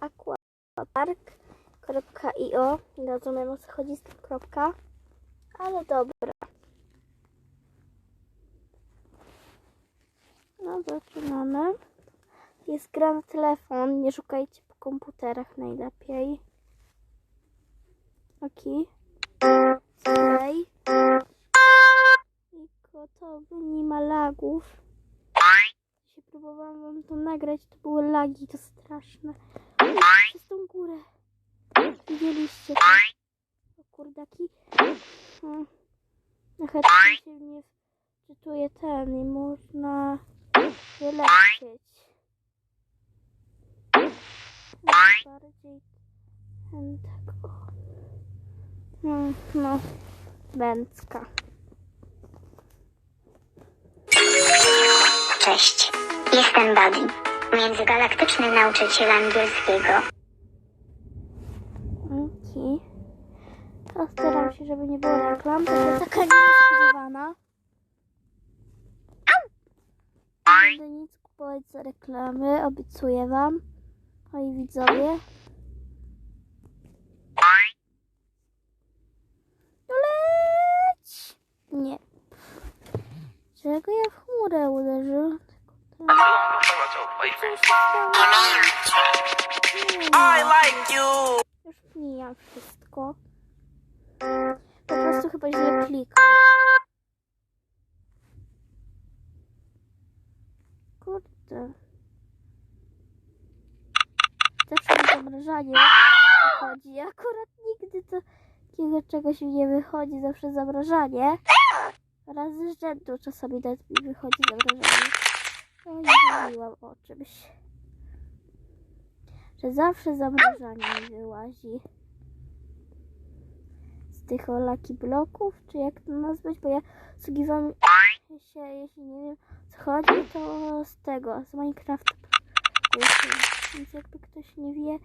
aquapark.io Nie rozumiem o co chodzi z tym kropka, ale dobra. No zaczynamy. Jest gra na telefon, nie szukajcie po komputerach najlepiej. Ok. Play. I gotowy, nie ma lagów. Próbowałam wam to nagrać, to były lagi, to straszne. Przez tą górę. Widzieliście? O kurdaki. Hmm. Na chętnie się nie wczytuje ten i można wyleczyć. Bardziej ten tak. No, no, wędka. Cześć. Jestem Buddy. Międzygalaktyczny nauczyciel angielskiego. Okej. Postaram się, żeby nie było reklam. To jest taka niespodziewana. Nie będę nic kupować za reklamy, obiecuję wam. Moi widzowie. No leć! Nie. Czego ja w chmurę uderzyłem? I like you. Już mijam wszystko. Po prostu chyba źle klikam. Kurde. Zawsze mi zamrażanie wychodzi. Akurat nigdy to takiego czegoś mi nie wychodzi. Zawsze zamrażanie. Raz z rzędu czasami nawet mi wychodzi zamrażanie. No mówiłam o czymś. Że zawsze zamrażanie wyłazi. Z tych o laki bloków, czy jak to nazwać, bo ja obsługiwam się, jeśli nie wiem co chodzi, to z tego, z Minecrafta. Więc jakby ktoś nie wie,